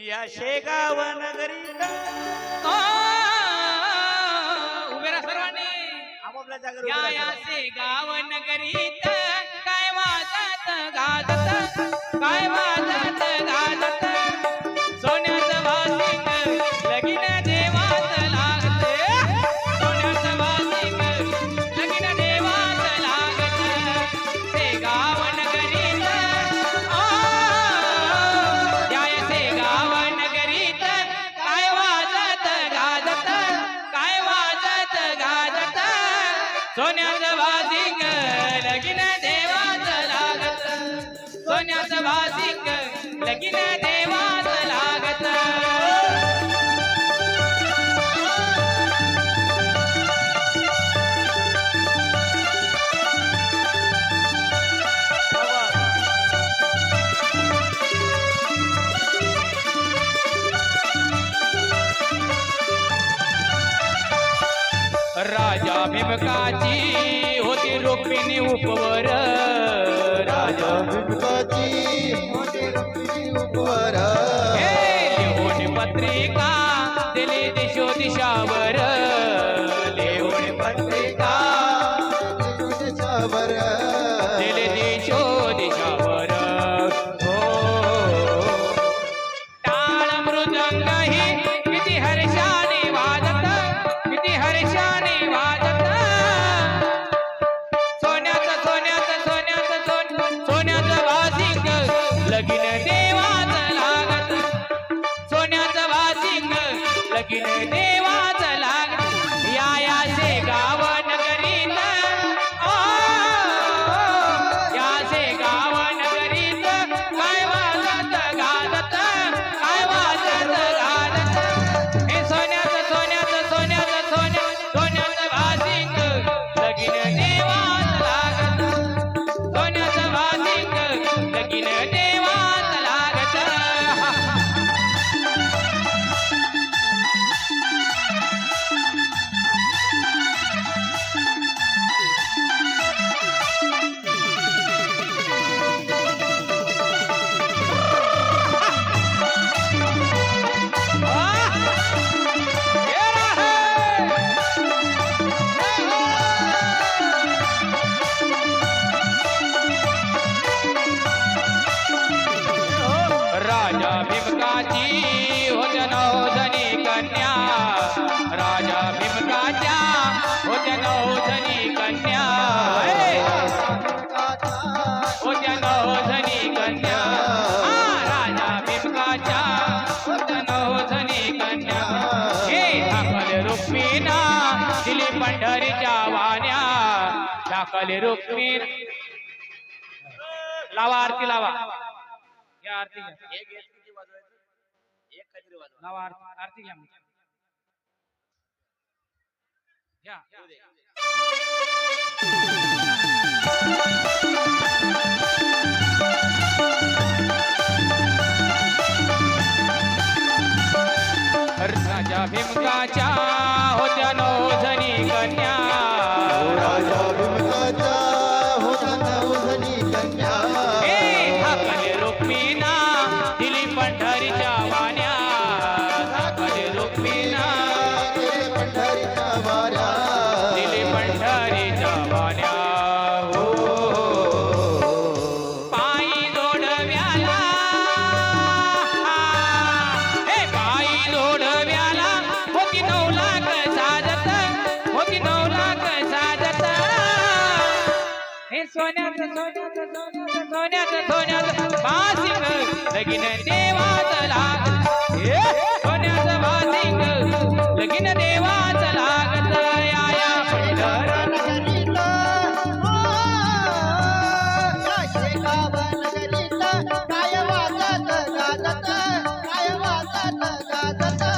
या शेगाव नगरी हो, उभे सर्वांनी. या शेगाव काय वाजत गाजत काय वाजत गाजत? पत्रिका दिली दिशो दिशावर. वाले रुक्मीन लावा आरती लावा। क्या आरती लावा आरती घ्या घ्या राजा चा हो जनो जणी कन्या। सोन्यात सोन्यात सोन्यात सोन्यात भासिंग लगीन देवा चला सोन्यात भासिंग लगीन देवा चला आया पंढर काय वाचत गाजत काय वाचत गाजत.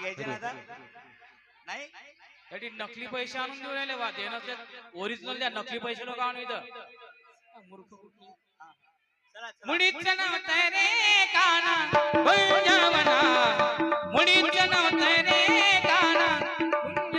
घ्यायचे ना आता? नाही? त्यासाठी नकली पैसे आणून देऊ राहिले वा देणं ओरिजिनल द्या. नकली पैसे लोक आणू इथं. मूर्ख मुडीत नव्हतं रे काना. गुंज मना. मुडीत नव्हतं रे काना. गुंज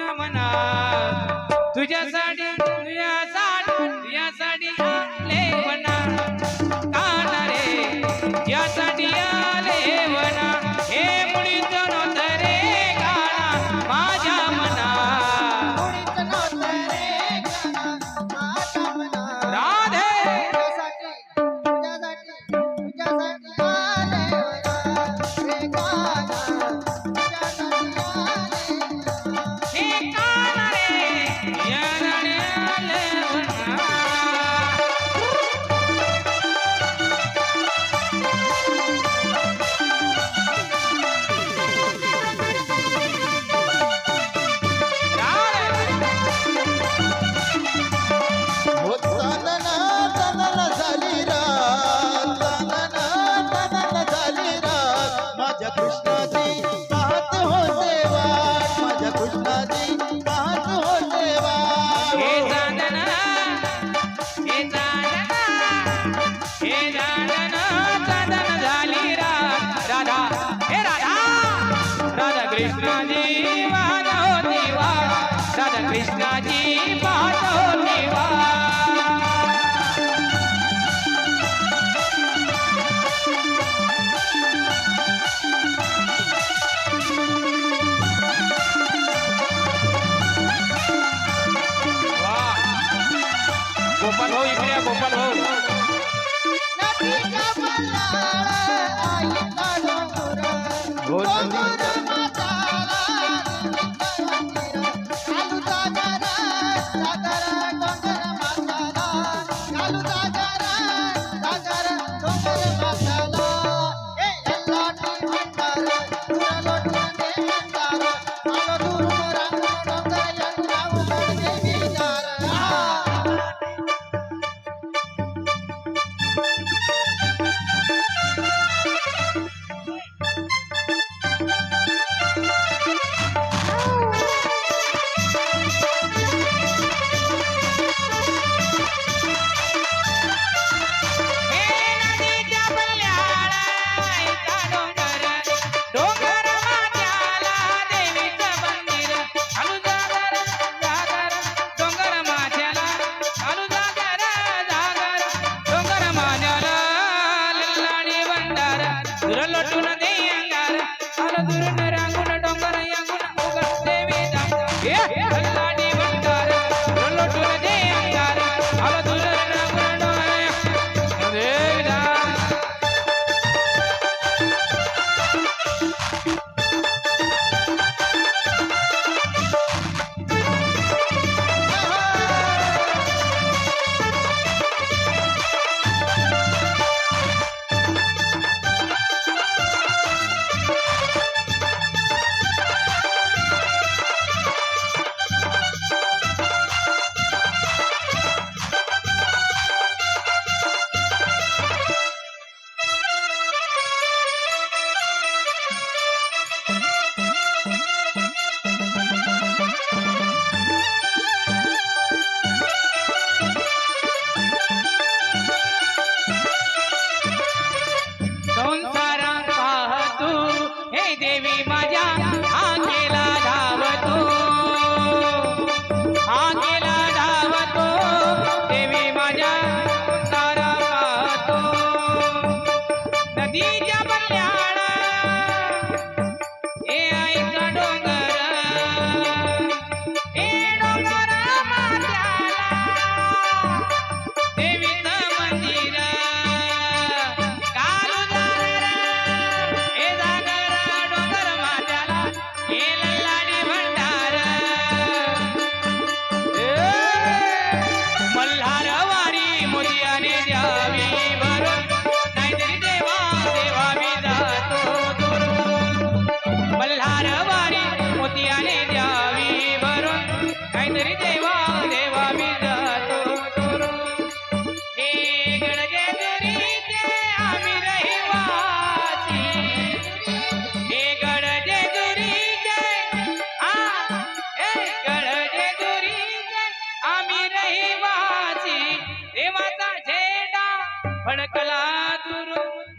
fortuna de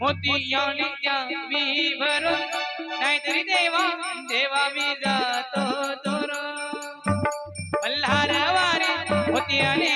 મોતિયાની જામી ભરો નાઈતરી દેવા દેવા બી જાતો દોરો અલ્લાહ રવારી મોતિયાની